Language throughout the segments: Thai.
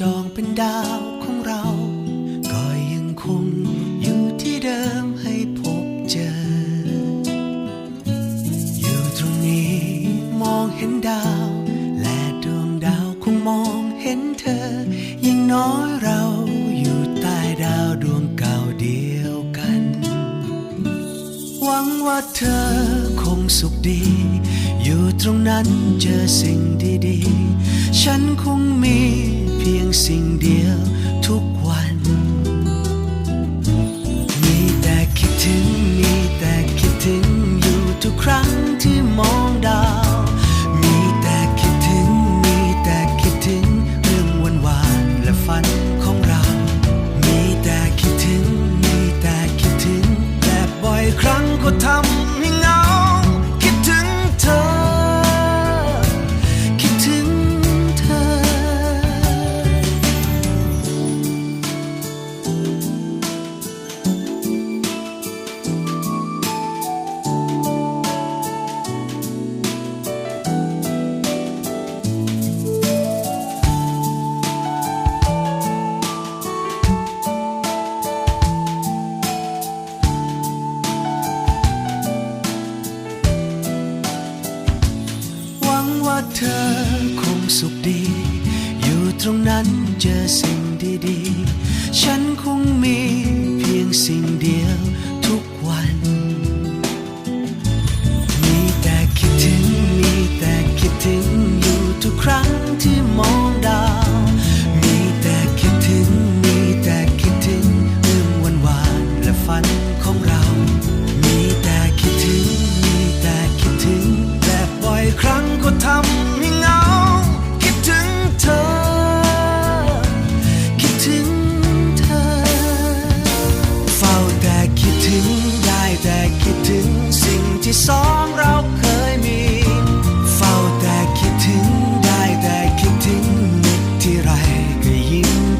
จองเป็นดาวของเรา ก็ยังคงอยู่ที่เดิมให้พบเจอ อยู่ตรงนี้มองเห็นดาว และดวงดาวคงมองเห็นเธอ ยิ่งน้อยเราอยู่ใต้ดาวดวงเก่าเดียวกัน หวังว่าเธอคงสุขดี อยู่ตรงนั้นเจอสิ่งดีๆ ฉันคงมี พียงสิ่งเดียวทุกวัน มีแต่คิดถึง มีแต่คิดถึงอยู่ทุกครั้งที่มองดาว มีแต่คิดถึง มีแต่คิดถึงเรื่องวันวานๆและฝันของเรา มีแต่คิดถึง มีแต่คิดถึง แต่บ่อยครั้งก็ทำ เธอคงสุขดี อยู่ตรงนั้นเจอสิ่งดีๆ ฉันคงมีเพียงสิ่งเดียว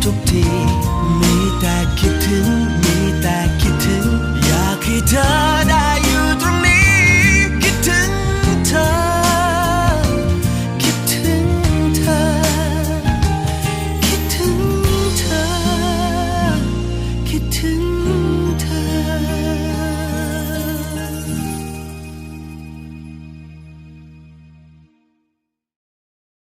ทุกที